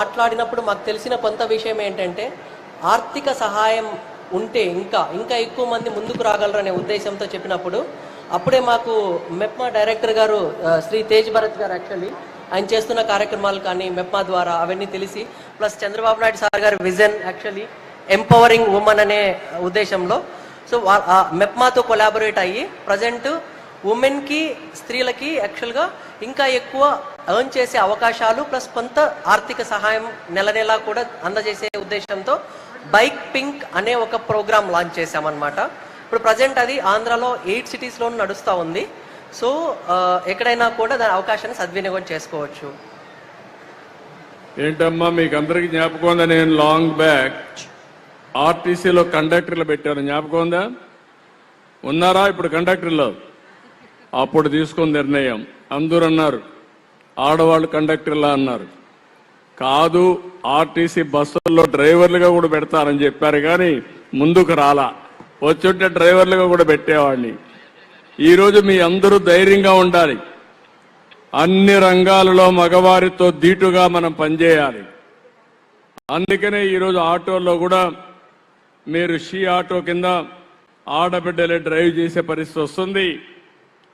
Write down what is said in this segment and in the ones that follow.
మాట్లాడినప్పుడు మాకు తెలిసిన కొంత విషయం ఏంటంటే ఆర్థిక సహాయం ఉంటే ఇంకా ఇంకా ఎక్కువ మంది ముందుకు రాగలరనే ఉద్దేశంతో చెప్పినప్పుడు అప్పుడే మాకు మెప్మా డైరెక్టర్ గారు శ్రీ తేజ్ భరత్ గారు యాక్చువల్లీ ఆయన చేస్తున్న కార్యక్రమాలు కానీ మెప్మా ద్వారా అవన్నీ తెలిసి ప్లస్ చంద్రబాబు నాయుడు సార్ గారి విజన్ యాక్చువల్లీ ఎంపవరింగ్ ఉమెన్ అనే ఉద్దేశంలో సో ఆ మెప్మాతో కొలాబొరేట్ అయ్యి ప్రజెంట్ ఉమెన్కి స్త్రీలకి యాక్చువల్గా ఇంకా ఎక్కువ ఎర్న్ చేసే అవకాశాలు ప్లస్ కొంత ఆర్థిక సహాయం నెల నెలా కూడా అందజేసే ఉద్దేశంతో బైక్ పింక్ అనే ఒక ప్రోగ్రామ్ లాంచ్ చేశామన్నమాట. ఇప్పుడు ప్రజెంట్ అది ఆంధ్రాలో ఎయిట్ సిటీస్లో నడుస్తూ ఉంది. సో ఎక్కడైనా కూడా దాని అవకాశాన్ని సద్వినియోగం చేసుకోవచ్చు. ఏంటమ్మా మీకు అందరికి జ్ఞాపకం ఉందా? నేను లాంగ్ బ్యాక్ ఆర్టీసీలో కండక్టర్లు పెట్టాను. జ్ఞాపకం ఉందా? ఉన్నారా ఇప్పుడు కండక్టర్లో అప్పుడు తీసుకున్న నిర్ణయం. అందరూ అన్నారు ఆడవాళ్ళు కండక్టర్లా అన్నారు. కాదు ఆర్టీసీ బస్సుల్లో డ్రైవర్లుగా కూడా పెడతారని చెప్పారు కానీ ముందుకు రాలా. వచ్చుంటే డ్రైవర్లుగా కూడా పెట్టేవాడిని. ఈరోజు మీ అందరూ ధైర్యంగా ఉండాలి. అన్ని రంగాలలో మగవారితో ధీటుగా మనం పనిచేయాలి. అందుకనే ఈరోజు ఆటోల్లో కూడా మీరు షీ ఆటో కింద ఆడబిడ్డలే డ్రైవ్ చేసే పరిస్థితి వస్తుంది.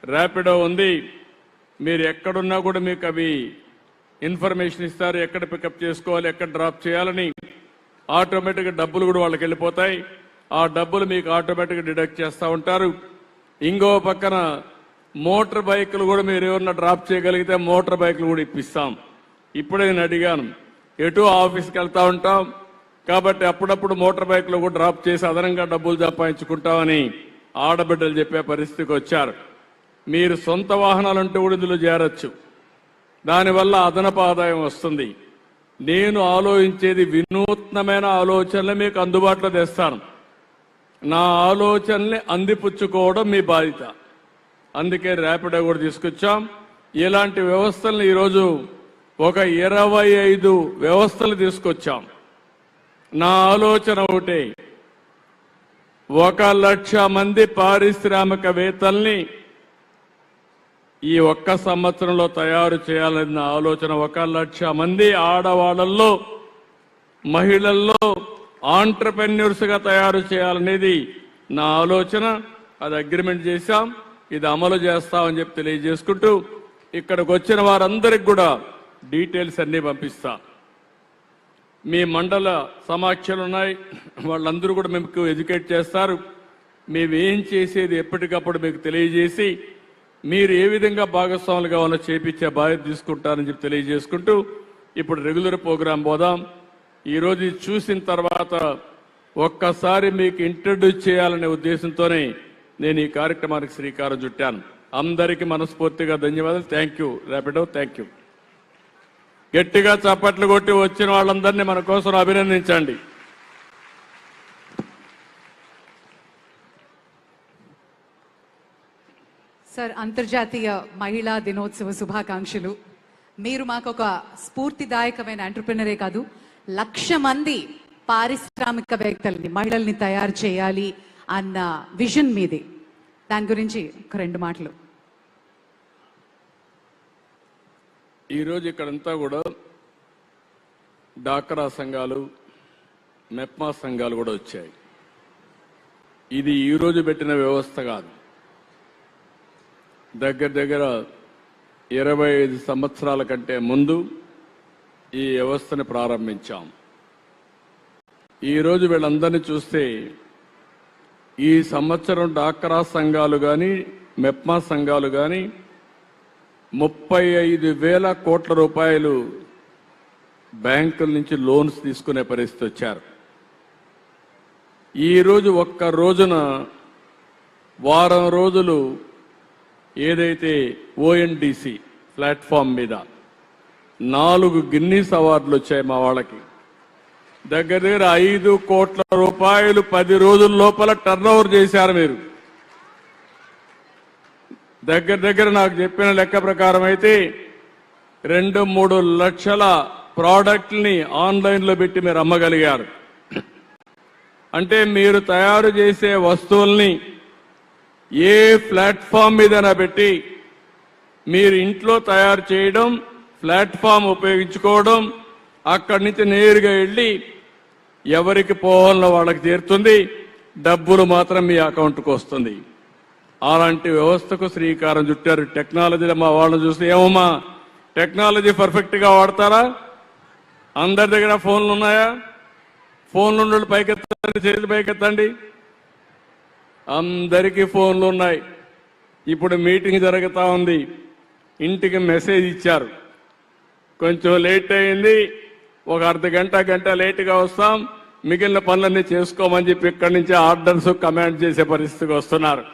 ర్యాపిడో ఉంది. మీరు ఎక్కడున్నా కూడా మీకు అవి ఇన్ఫర్మేషన్ ఇస్తారు. ఎక్కడ పికప్ చేసుకోవాలి ఎక్కడ డ్రాప్ చేయాలని. ఆటోమేటిక్గా డబ్బులు కూడా వాళ్ళకి వెళ్ళిపోతాయి. ఆ డబ్బులు మీకు ఆటోమేటిక్గా డిడక్ట్ చేస్తూ ఉంటారు. ఇంకో పక్కన మోటార్ బైకులు కూడా మీరు ఎవరన్నా డ్రాప్ చేయగలిగితే మోటార్ బైకులు కూడా ఇప్పిస్తాం. ఇప్పుడే నేను అడిగాను. ఎటు ఆఫీస్కి వెళ్తూ ఉంటాం. కాబట్టి అప్పుడప్పుడు మోటార్ బైక్లో కూడా డ్రాప్ చేసి అదనంగా డబ్బులు సంపాదించుకుంటామని ఆడబిడ్డలు చెప్పే పరిస్థితికి వచ్చారు. మీరు సొంత వాహనాలంటూ కూడా ఇందులో దానివల్ల అదనపు ఆదాయం వస్తుంది. నేను ఆలోచించేది వినూత్నమైన ఆలోచనలు మీకు అందుబాటులో తెస్తాను. నా ఆలోచనల్ని అందిపుచ్చుకోవడం మీ బాధ్యత. అందుకే ర్యాపిడో కూడా తీసుకొచ్చాం. ఇలాంటి వ్యవస్థలను ఈరోజు ఒక ఇరవై ఐదు వ్యవస్థలు తీసుకొచ్చాం. నా ఆలోచన ఒకటే. ఒక లక్ష మంది పారిశ్రామికవేత్తల్ని ఈ ఒక్క సంవత్సరంలో తయారు చేయాలన్న ఆలోచన ఒక లక్ష మంది ఆడవాళ్ళల్లో మహిళల్లో ఆంటర్ప్రెన్యూర్స్గా తయారు చేయాలనేది నా ఆలోచన. అది అగ్రిమెంట్ చేశాం. ఇది అమలు చేస్తామని చెప్పి తెలియజేసుకుంటూ ఇక్కడికి వచ్చిన వారందరికి కూడా డీటెయిల్స్ అన్నీ పంపిస్తా. మీ మండల సమాఖ్యలు ఉన్నాయి. వాళ్ళందరూ కూడా మీకు ఎడ్యుకేట్ చేస్తారు. మేము ఏం చేసేది ఎప్పటికప్పుడు మీకు తెలియజేసి మీరు ఏ విధంగా భాగస్వాములు కావాలో చేపించే బాధ్యత తీసుకుంటారని చెప్పి తెలియజేసుకుంటూ ఇప్పుడు రెగ్యులర్ ప్రోగ్రాం పోదాం. ఈరోజు చూసిన తర్వాత ఒక్కసారి మీకు ఇంట్రడ్యూస్ చేయాలనే ఉద్దేశంతోనే నేను ఈ కార్యక్రమానికి శ్రీకారం చుట్టాను. అందరికీ మనస్ఫూర్తిగా ధన్యవాదాలు. Thank you Rapido thank you గట్టిగా చప్పట్లు కొట్టి వచ్చిన వాళ్ళందరినీ మన కోసం అభినందించండి. సార్ అంతర్జాతీయ మహిళా దినోత్సవ శుభాకాంక్షలు. మీరు మాకు ఒక స్ఫూర్తిదాయకమైన ఎంటర్ప్రినరే కాదు లక్ష మంది పారిశ్రామికవేత్తల్ని మహిళల్ని తయారు చేయాలి అన్న విజన్ మీది. దాని గురించి ఒక రెండు మాటలు. ఈరోజు ఇక్కడంతా కూడా డాక్రా సంఘాలు మెప్మా సంఘాలు కూడా వచ్చాయి. ఇది ఈరోజు పెట్టిన వ్యవస్థ కాదు. దగ్గర దగ్గర ఇరవై ఐదు సంవత్సరాల కంటే ముందు ఈ వ్యవస్థను ప్రారంభించాం. ఈరోజు వీళ్ళందరినీ చూస్తే ఈ సంవత్సరం డాక్రా సంఘాలు కానీ మెప్మా సంఘాలు కానీ ముప్పై ఐదు వేల కోట్ల రూపాయలు బ్యాంకుల నుంచి లోన్స్ తీసుకునే పరిస్థితి వచ్చారు. ఈ రోజు ఒక్క రోజున వారం రోజులు ఏదైతే ఓఎన్డిసి ప్లాట్ఫామ్ మీద నాలుగు గిన్నీస్ అవార్డులు వచ్చాయి మా వాళ్ళకి. దగ్గర దగ్గర ఐదు కోట్ల రూపాయలు పది రోజుల లోపల టర్న్ ఓవర్ చేశారు మీరు. దగ్గర దగ్గర నాకు చెప్పిన లెక్క ప్రకారం అయితే రెండు మూడు లక్షల ప్రోడక్ట్ని ఆన్లైన్లో పెట్టి మీరు అమ్మగలిగారు. అంటే మీరు తయారు చేసే వస్తువుల్ని ఏ ప్లాట్ఫామ్ మీదైనా పెట్టి మీరు ఇంట్లో తయారు చేయడం ప్లాట్ఫామ్ ఉపయోగించుకోవడం అక్కడి నుంచి నేరుగా వెళ్ళి ఎవరికి పోవాలో వాళ్ళకి చేరుతుంది డబ్బులు మాత్రం మీ అకౌంట్కు వస్తుంది. అలాంటి వ్యవస్థకు శ్రీకారం చుట్టారు టెక్నాలజీలో మా వాళ్ళని చూస్తే ఏమమ్మా టెక్నాలజీ పర్ఫెక్ట్గా వాడతారా? అందరి దగ్గర ఫోన్లు ఉన్నాయా? ఫోన్లు ఉన్న పైకెత్తండి చేతి పైకెత్తండి. అందరికీ ఫోన్లు ఉన్నాయి. ఇప్పుడు మీటింగ్ జరుగుతా ఉంది. ఇంటికి మెసేజ్ ఇచ్చారు. కొంచెం లేట్ అయింది. ఒక అర్ధ గంట గంట లేటుగా వస్తాం. మిగిలిన పనులన్నీ చేసుకోమని చెప్పి ఇక్కడి నుంచి ఆర్డర్స్ కమాండ్ చేసే పరిస్థితికి వస్తున్నారు.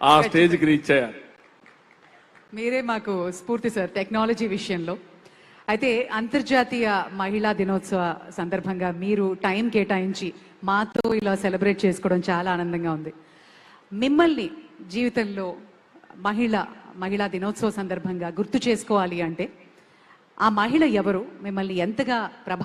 ఆ స్టేజ్కి రీచ్ అయ్యారు. మీరే మాకు స్ఫూర్తి సార్ టెక్నాలజీ విషయంలో. అయితే అంతర్జాతీయ మహిళా దినోత్సవ సందర్భంగా మీరు టైం కేటాయించి మాతో ఇలా సెలబ్రేట్ చేసుకోవడం చాలా ఆనందంగా ఉంది. మిమ్మల్ని జీవితంలో మహిళ మహిళా దినోత్సవ సందర్భంగా గుర్తు చేసుకోవాలి అంటే ఆ మహిళ ఎవరు? మిమ్మల్ని ఎంతగా ప్రభావితం